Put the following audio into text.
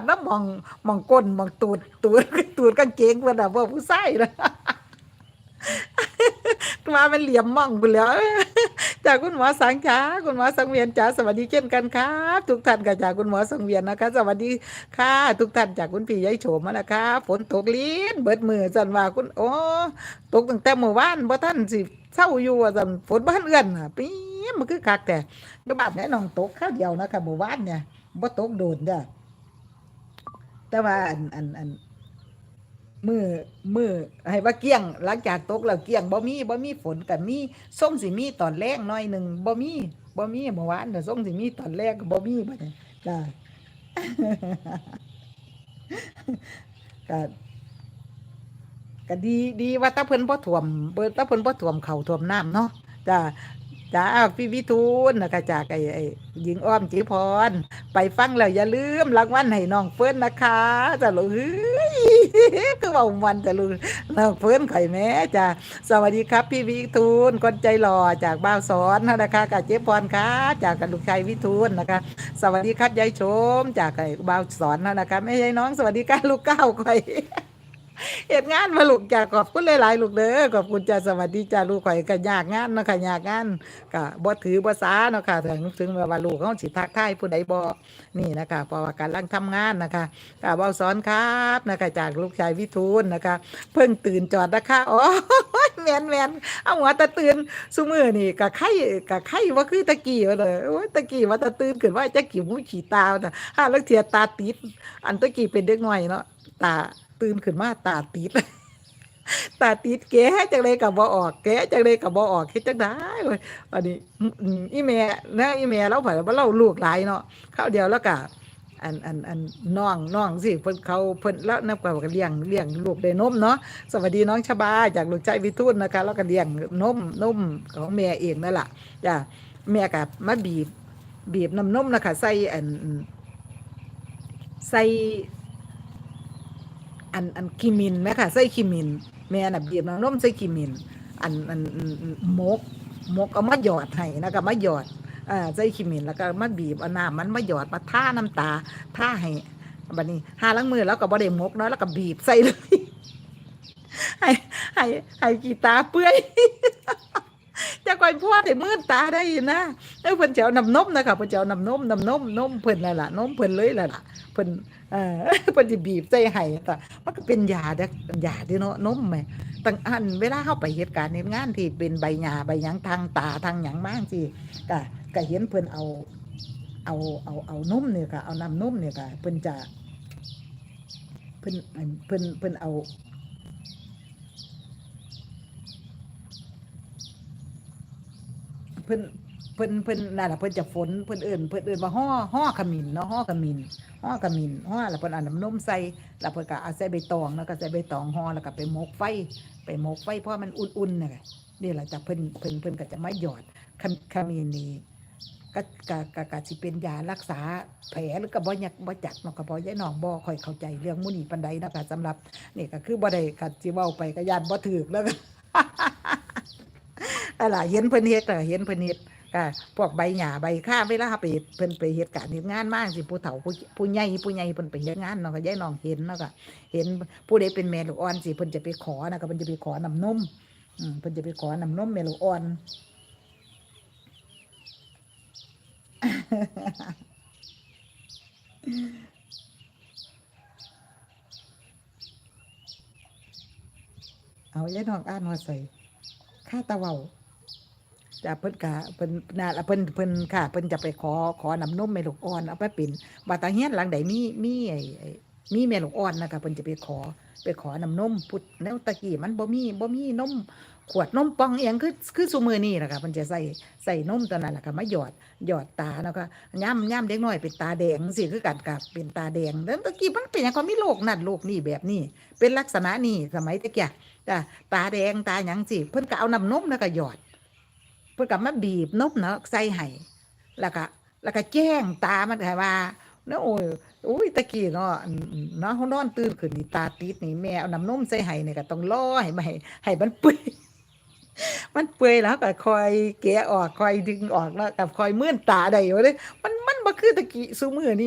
ดน้ำหมองมองก้นมองตูดตูดตูดกางเกงเพิ่นน่ะบ่ผู้ชายนะมาเป็นเหลี่ยมมองไปแล้วจากคุณหมอสังจ้าคุณหมอสังเวียนจ้าสวัสดีเช่นกันครับทุกท่านก็จากคุณหมอสังเวียนนะคะ สวัสดีค่ะทุกท่านจากคุณพี่ยายโฉมมาแล้วค่ะฝนตกลิ้นเบิดมือจันว่าคุณโอ้ตกตั้งแต่เมื่อวานบ่ท่านสิเศร้าอยู่จันฝนบ้านเอื้อนน่ะปี๊มันคือคักแต่ก็บ้านแน่น้องตกข้าวเดียวนะคะเมื่อวานเนี่ยบ่ตกโดนจ้ะ แต่ว่าอันอันอันมือมือให้ว่าเกี้ยง หลังจากตกแล้วเกี้ยงบ่มีบ่มีฝนกับมีส่งสิมีตอนแรกหน่อยหนึ่งบ่มีบ่มีเมื่อวานน่ส่งสิมีตอนแรกก็บ่มีบัดนี้จ้าก็ก็ดีดีว่าตาเพิ่นบ่ท่วมเบิ่ตาเพิ่นบ่ท่วมเขาวท่วมน้ำเนาะจ้า จ้าพี่วิทูลนะคะจากไอ้ไอ้หญิงอ้อมจิพร ไปฟังแล้วอย่าลืมรางวัลให้น้องเฟิร์นนะคะจะลูกเฮ้ยคือว่าวันจะลูกน้องเฟิร์นไข่แม่จ้ะสวัสดีครับ พี่วิทูลคนใจหล่อจากบ้าวสอนนะคะกับเจ๊พรค่ะจากกับลูกชายวิทูลนะคะ สวัสดีครับยายชม จากไอ้บ้าวสอนนะคะไม่ใช่น้องสวัสดีค่ะลูกเก้าไข่ เหตุงานมาลูกจ้ะขอบคุณหลายๆลูกเด้อขอบคุณจ้ะสวัสดีจ้ะลูกข่อยก็ยากงานเนาะค่ะยากงานก็บ่ถือบ่สาเนาะค่ะถึงถึงว่าลูกเขาสิทักทายผู้ใดบ่นี่นะคะเพราะว่าการลังทำงานนะคะก็เว้าสอนครับนะคะจากลูกชายวิทูลนะคะ เพิ่งตื่นจอดนะคะอ๋อแมนแมนเอาหัวตะตื่นซุมือนี่ก็ไข่ก็ไข่ว่าคือตะกี้ว่าเลยโอ้ยตะกี้ว่าตะตื่นขึ้นว่าจะกี่มูขี้ตาน่ะห้าแล้วเทียตาติดอันตะกี้เป็นเด็กน้อยเนาะ ตาตื่นขึ้นมาตาติดตาติดแกจังเลยกับบ่ออก แกจังเลยกับบ่ออกเฮ็ดจังได้เว้ยอันนี้อีแม่นะอีแม่เราเผยว่าเราลูกหลายเนาะข้าวเดียวแล้วก็อันอันอันน้องน้องสิเพิ่นเขาเพิ่นแล้วนับกับเลี้ยงเลี้ยงลูกได้นมเนาะสวัสดีน้องชบาจากลูกใจวิทูลนะคะ แล้วก็เลี้ยงนมนมของแม่เองนั่นแหละจ้ะแม่ก็มาบีบ บีบน้ำนมนะคะใส่อันใส่ อันอันคิมินไหมค่ะใส่คิมิน แม่น่ะบีบน้ำนมใส่คิมิน อันอันมกมกเอามาหยอดให้นะคะมาหยอดอ่าใส่คิมินแล้วก็มาบีบเอาน้ำมันมาหยอดมาท่าน้ำตาท่าให้บัดนี้หาล้างมือแล้วก็บ่ได้มกเนาะแล้วก็บีบใส่เลยให้ให้ให้กีตาเปื่อยจะก่อยพ่อได้มืดตาได้นะเอ้ยเพิ่นจะเอาน้ำนมนะคะเพิ่นจะเอาน้ำนมน้ำนมนมเพิ่นนั่นล่ะนมเพิ่นเลยล่ะล่ะ พิ่นเอ่อเพิ่นสิบีบใส่ให้แต่มันก็เป็นยาเด้อยาเด้เนาะนมแหมตั้งอันเวลาเฮาไปเหตุการณ์เฮ็ดงานที่เป็นใบหญ้าใบหยังทางตาทางหยังมาจังซี่ก็ก็เห็นเพิ่นเอา เอาเอาเอานมเนี่ยค่ะเอาน้ำนมเนี่ยค่ะเพิ่นจะเพิ่นอันเพิ่นเพิ่นเอาเพิ่น เพิ่นเพิ่นนั่นล่ะเพิ่นจะฝนเพิ่นเอิ้นเพิ่นเอิ้นว่าห่อห่อขมิ้นเนาะห่อขมิ้นห่อขมิ้นห่อแล้วเพิ่นเอาน้ำนมใส่แล้วเพิ่นก็เอาใส่ใบตองแล้วก็ใส่ใบตองห่อแล้วก็ไปหมกไฟ ไปหมกไฟเพราะมันอุ่นๆน่ะค่ะนี่แหละจะเพิ่นเพิ่นเพิ่นก็จะไมาหยอดขมิ้นนี่ก็ก็ก็ก็สิเป็นยารักษาแผลหรือก็บ่ยักบ่จักเนาะก็บ่ยายน้องบ่ค่อยเข้าใจเรื่องมู่นี้ปานใดนะคะสำหรับนี่ก็คือบ่ได้ก็สิเว้าไปก็ย่านบ่ถูกแล้วก็อะไรเห็นเพิ่นเฮ็ดเห็นเพิ่นเฮ็ด ก็พวกใบหญ้าใบข้าเวลาไปเฮ็ดเพิ่นไปเฮ็ดการเฮ็ดงานมากสิผู้เฒ่าผู้ผู้ใหญ่ผู้ใหญ่เพิ่นไปเฮ็ดงานเนาะก็ยายน้องเห็นเนาะก็เห็นผู้ใดเป็นแม่ลูกอ่อนสิเพิ่นจะไปขอนะก็เพิ่นจะไปขอน้ำนมอืมเพิ่นจะไปขอน้ำนมแม่ลูกอ่อนเอายายน้องอ่านว่าใส่ค่าตะเว้า จะเพิ่นกะเพิ่นน่ะละเพิ่นเพิ่นค่ะ เพิ่นจะไปขอขอน้ำนมแม่ลูกอ่อนเอาไปเป็นบาตาเฮียนหลังใดมีมีไอ้มีแม่ลูกอ่อนนะคะเพิ่นจะไปขอไปขอน้ำนมพุดแล้วตะกี้มันบ่มีบ่มีนมขวดนมปองเอียงคือคือซุมื้อนี้ล่ะค่ะเพิ่นจะใส่ใส่นมตัวนั้นแหละค่ะมาหยอดหยอดตาแล้วก็ย่ำย่ำเด็กน้อยเป็นตาแดงสิคือกันกับเป็นตาแดงแล้วตะกี้มันเป็นหยังก็มีโรคนั่นโรคนี่แบบนี้ เป็นลักษณะนี้สมัยตะกี้จ้ะตาแดงตาหยังสิเพิ่นก็เอาน้ำนมแล้วก็หยอด พิ่นก็มาบีบนมเนาะใส่ให้แล้วก็แล้วก็แจ้งตามันให้ว่าเนาะโอ้ยโอ้ยตะกี้เนาะเนาะเขานอนตื่นขึ้นนี่ตาติดนี่แม่เอาน้ำนมใส่ให้นี่ก็ต้องรอให้มันให้ให้มันเปื่อยมันเปื่อยแล้วก็คอยแกะออกคอยดึงออกแล้วก็คอยเมื่อนตาได้อยู่เลยมันมันบ่คือตะกี้ซุมื้อนี้